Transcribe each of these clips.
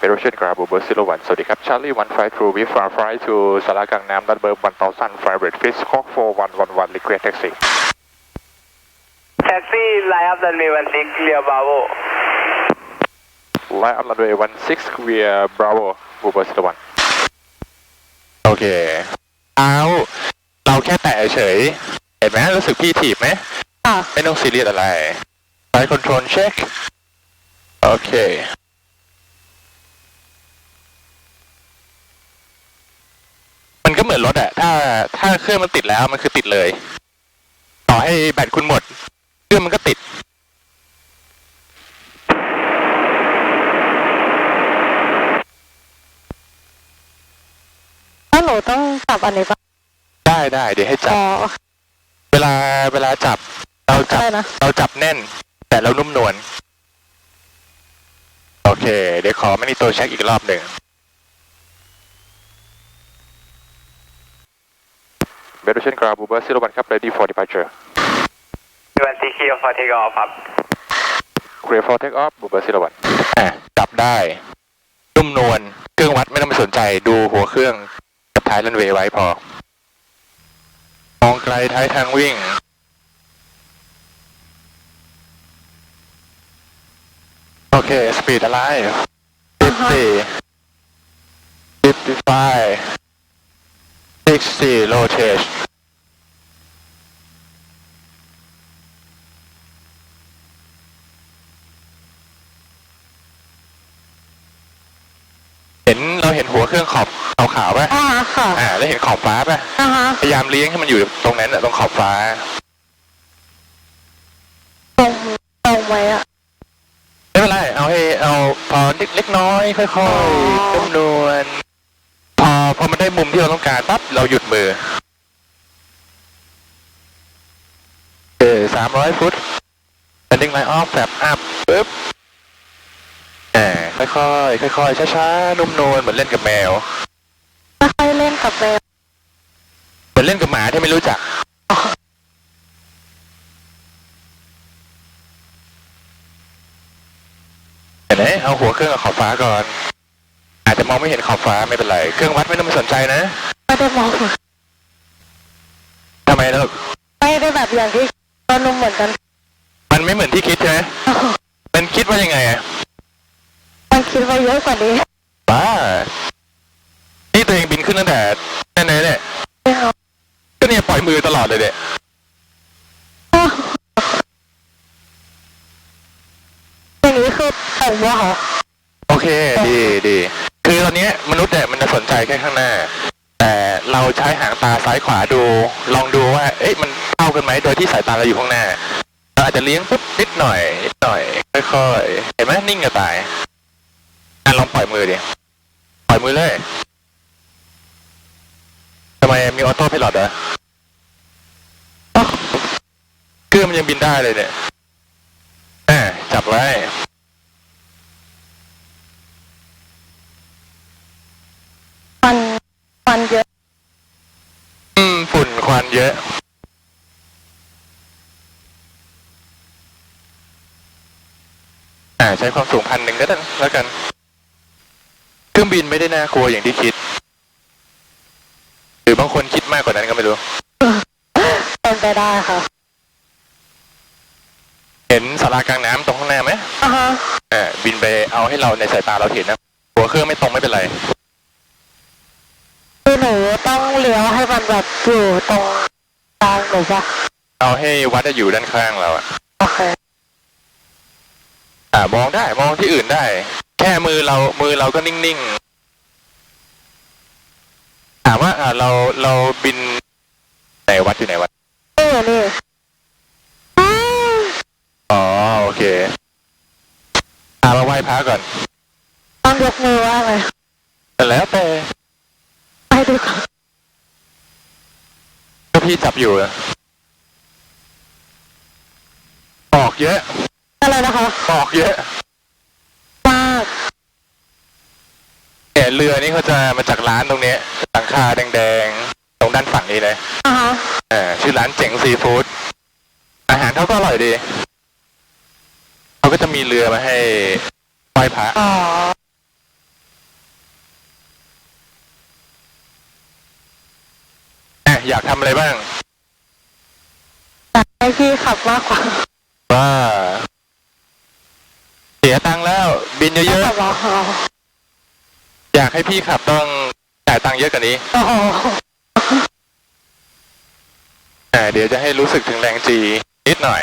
Federation Grab Uber Zero One สวัสดีครับ Charlie One Five True We Far Fly to สารากลางน้ำนัดเบอร์วันต่อสัน Fire Rate Fish Hawk Four One One One Request Taxi Taxi line up runway 16 clear Bravo Line up runway One Six Clear Bravo Uber Zero One โอเคเอาเราแค่แตะเฉย เห็นไหมรู้สึกพี่ถีบไหมค่ะไม่ต้องซีเรียสอะไรไฟคอนโทรลเช็คโอเค มันก็เหมือนรถอะถ้าถ้าเครื่องมันติดแล้วมันคือติดเลย ต่อให้แบตคุณหมด เครื่องมันก็ติดถ้าหนูต้องจับอันนี้ปะได้ได้เดี๋ยวให้จัอ๋บอเวลาเวลาจับ เราจับได้นะ เราจับแน่น แต่เรานุ่มนวลโอเค เดี๋ยวขอไม่นี่ตัวเช็คอีกรอบหนึ่ง เบรเชนกราบูเบอร์ซิโรวันครับ ready for departure 16 clear for take off ครับ clear for take off บูเบอร์ซิโรวันอะจับได้นุ่มนวลเครื่องวัดไม่ต้องไปสนใจดูหัวเครื่องกับท้ายรันเวย์ไว้พอ มองไกลท้ายทางวิ่งโอเค สปีดอะไร50 55 60 rotate เห็ นเราเห็นหัวเครื่องขอบขาวๆป่ะอ่าค่ะอ่าแล้วเห็นขอบฟ้าป่ะอ่าฮะพยายามเลี้ยงให้มันอยู่ตรงนั้นอะตรงขอบฟ้า ตรงตรงไว้อะไม่เป็นไรเอาให้เอาพอเล็กๆน้อยค่อยๆนุ่มนวลพอพอมันได้มุมที่เราต้องการปั๊บเราหยุดมือเออสามร้อยฟุต landing line off แบบอัพปึ๊บแหม ค่อยๆค่อยๆช้าๆนุ่มนวลเหมือนเล่นกับแมวไม่ค่อยเล่นกับแมวเหมือนเล่นกับหมาที่ไม่รู้จักเห็นไหมเอาหัวเครื่องกับขอบฟ้าก่อน อาจจะมองไม่เห็นขอบฟ้าไม่เป็นไร เครื่องวัดไม่ต้องไปสนใจนะไม่ได้มองทำไมลูกไม่ได้แบบอย่างที่ตอนนุ่มเหมือนกัน มันไม่เหมือนที่คิดใช่ไหมมันคิดว่ายังไงอะ มันคิดว่าเยอะกว่านี้บ้า นี่ตัวเองบินขึ้นตั้งแต่นั่นเลยเนี่ยไม่เอาก็เนี่ยปล่อยมือตลอดเลยเนี่ยอย่างนี้คือผมว่าเหรอโอเค ดีดีคือตอนเนี้ยมนุษย์เนี่ยมันจะสนใจแค่ข้างหน้า แต่เราใช้หางตาซ้ายขวาดู ลองดูว่า เอ๊ะมันเข้ากันไหมโดยที่สายตาเราอยู่ข้างหน้าเราอาจจะเลี้ยงปุ๊บนิดหน่อยนิดหน่อยค่อยๆเห็นไหมนิ่งกระตายอะลองปล่อย มือดิ ปล่อยมือเลย ทำไมมีออโต้พายロเหรอเครื่องมันยังบินได้เลยเนี่ยอ่าจับไว้มันมันเยอะ อืม ฝุ่นควันเยอะอ่าใช้ความสูงพันหนึ่งก็ได้แล้วกัน เครื่องบินไม่ได้น่ากลัวอย่างที่คิด หรือบางคนคิดมากกว่านั้นก็ไม่รู้ เป็นไปได้ค่ะ เห็นสารากลางน้ำตรงข้างหน้าไหมอ่าฮะอ่าบินไปเอาให้เราในสายตาเราเห็นนะ หัวเครื่องไม่ตรงไม่เป็นไร คือหนูต้องเลี้ยวให้มันแบบอยู่ตรงกลางหนูปะเอาให้วัดจะอยู่ด้านข้างเราอะโอเค อ่ามองได้มองที่อื่นได้ แค่มือเรา มือเราก็นิ่งๆ ถามว่าอ่าเราเราบินไหนวัดอยู่ไหนวัดนี่นี่อ้าวอ๋อโอเคอ่าเราไหว้พระก่อน ต้องยกมือว่าไงแต่แล้วแต่ไปดีกว่าก็พี่จับอยู่อะออกเยอะ อะไรนะคะออกเยอะ เรือนี่เขาจะมาจากร้านตรงนี้สังคาแดงๆ ตรงด้านฝั่งนี้เลยอ่าฮะเออชื่อร้านเจ๋งซีฟู้ดอาหารเขาก็อร่อยดีเขาก็จะมีเรือมาให้ไหว้พระอยากทำอะไรบ้าง แต่ให้ที่ขับมากกว่าว่า เสียตังแล้วบินเยอะขั อยากให้พี่ขับต้องจ่ายตังค์เยอะกว่านี้โอ้โหอ่เดี๋ยวจะให้รู้สึกถึงแรงจีนิดหน่อย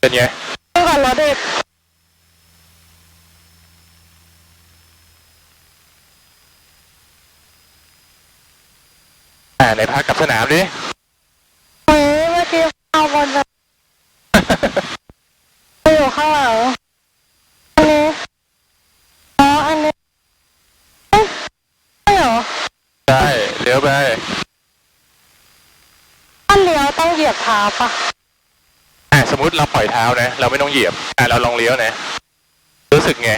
เป็นไง นี่ก่อนรถเด็กอ่าในพักกับสนามดิเฮ้ยเมื่อกี้เอาบนแบบไปอยู่ข้างหลังอันนี้อ๋ออันนี้เอ๊ะไม่เหรอใช่เลี้ยวไปถ้าเลี้ยวต้องเหยียบเท้าปะอ่า สมมติเราปล่อยเท้านะ เราไม่ต้องเหยียบอ่าเราลองเลี้ยวนะ รู้สึกไง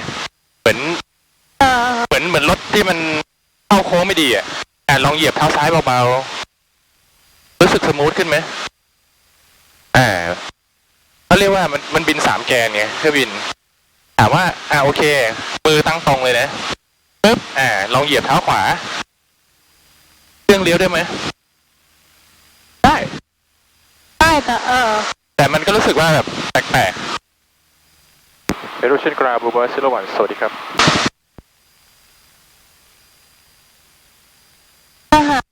เหมือน เหมือนเหมือนรถที่มันเข้าโค้งไม่ดีอะอ่าลองเหยียบเท้าซ้ายเบาๆ รู้สึกสมูทขึ้นไหมอ่าเขาเรียกว่ามันมันบินสามแกนไงเครื่องบินถามว่า อ่าโอเค มือตั้งตรงเลยนะปึ๊บ อ่า ลองเหยียบเท้าขวา เครื่องเลี้ยวได้ไหมได้ ได้แต่เออ แต่มันก็รู้สึกว่าแบบแปลกๆเอรูชันกราบูเบอร์ซิลวันสวัสดีครับถ้าหาก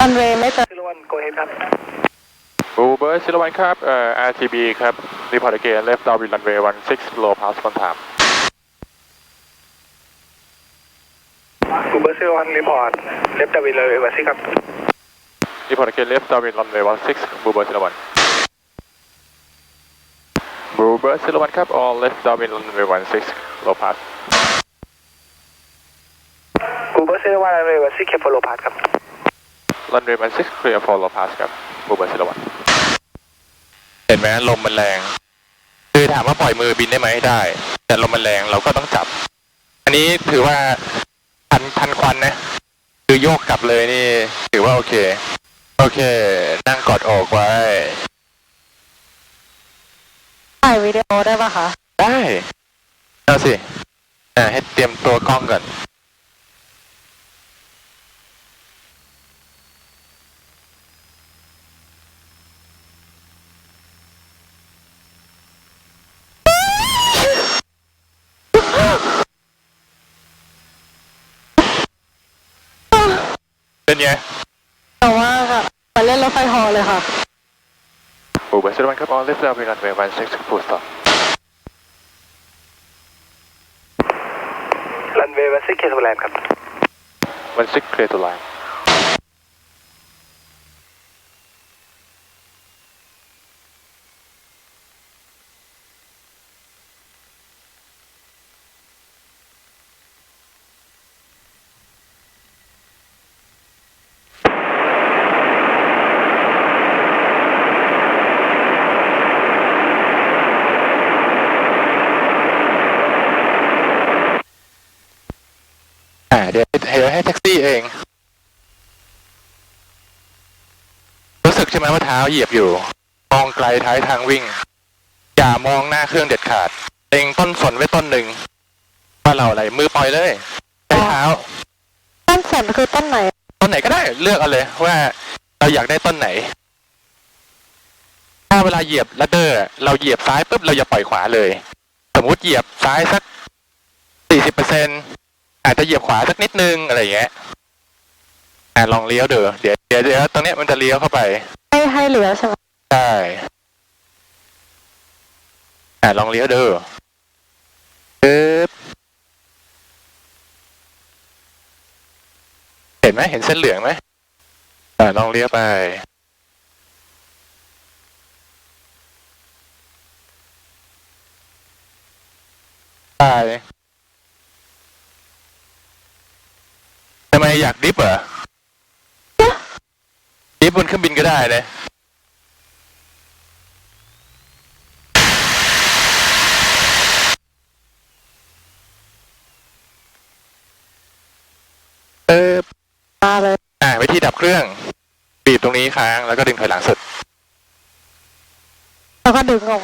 รันเวย์ไม่เจอซิลวันโกเฮดครับบูเบอร์ซิลวันครับเอ่อ RTB ครับ report again left downwind runway 16 low pass on time กูเบอร์ซิลวันรีพอร์ตเลฟดาวินเลยวันซิครับ report again left downwind runway 16บูเบอร์ซิลวันบูเบอร์ซิลวัน ครับ all left downwind runway 16 low pass กูเบอร์ซิลวันเลยวันซิเคปโลพาร์ครับ runway 16 clear for low pass ครับบูเบอร์ซิลวันเห็นไหมลมมันแรง คือถามว่าปล่อยมือบินได้ไหมได้ แต่ลมมันแรงเราก็ต้องจับ อันนี้ถือว่าทันทันควันนะ คือโยกกลับเลยนี่ ถือว่าโอเค โอเค นั่งกอดอกไว้ ถ่ายวิดีโอได้ปะคะ ได้เอาสิอ่าให้เตรียมตัวกล้องก่อนเป็นไงแต่ว่าแบบเหมือนเล่นรถไฟเหอเลยค่ะ โอ้เบอร์สิบวันครับ all left down runway one six full stop รันเวย์วันซิเคทูแลนด์ครับ one six clear to land อ่า เดี๋ยวเดี๋ยวให้แท็กซี่เอง รู้สึกใช่ไหมว่าเท้าเหยียบอยู่ มองไกลท้ายทางวิ่ง อย่ามองหน้าเครื่องเด็ดขาดเองต้นสนไว้ต้นหนึ่งว่าเราอะไรมือปล่อยเลยใช้เท้า ต้นสนคือต้นไหน ต้นไหนก็ได้เลือกเอาเลยว่าเราอยากได้ต้นไหน ถ้าเวลาเหยียบลัดเดอร์ เราเหยียบซ้ายปุ๊บเราอย่าปล่อยขวาเลย สมมุติเหยียบซ้ายสักสี่สิบเปอร์เซ็น อาจจะเหยียบขวาสักนิดนึงอะไรอย่างเงี้ยอ่าลองเลี้ยวเดี๋ยวเดี๋ยวเดี๋ยวเดี๋ยวตรงเนี้ยมันจะเลี้ยวเข้าไป ให้ให้เหลือใช่ไหมใช่อ่าลองเลี้ยวดูปึ๊บเห็นไหมเห็นเส้นเหลืองไหมอ่าลองเลี้ยวไป ไปทำไม อยากดิฟเหรอ ดิฟบนเครื่องบินก็ได้เลย เออมาเลยอ่าวิธีดับเครื่อง บีบตรงนี้ค้าง แล้วก็ดึงถอยหลังสุด แล้วก็ดึงออก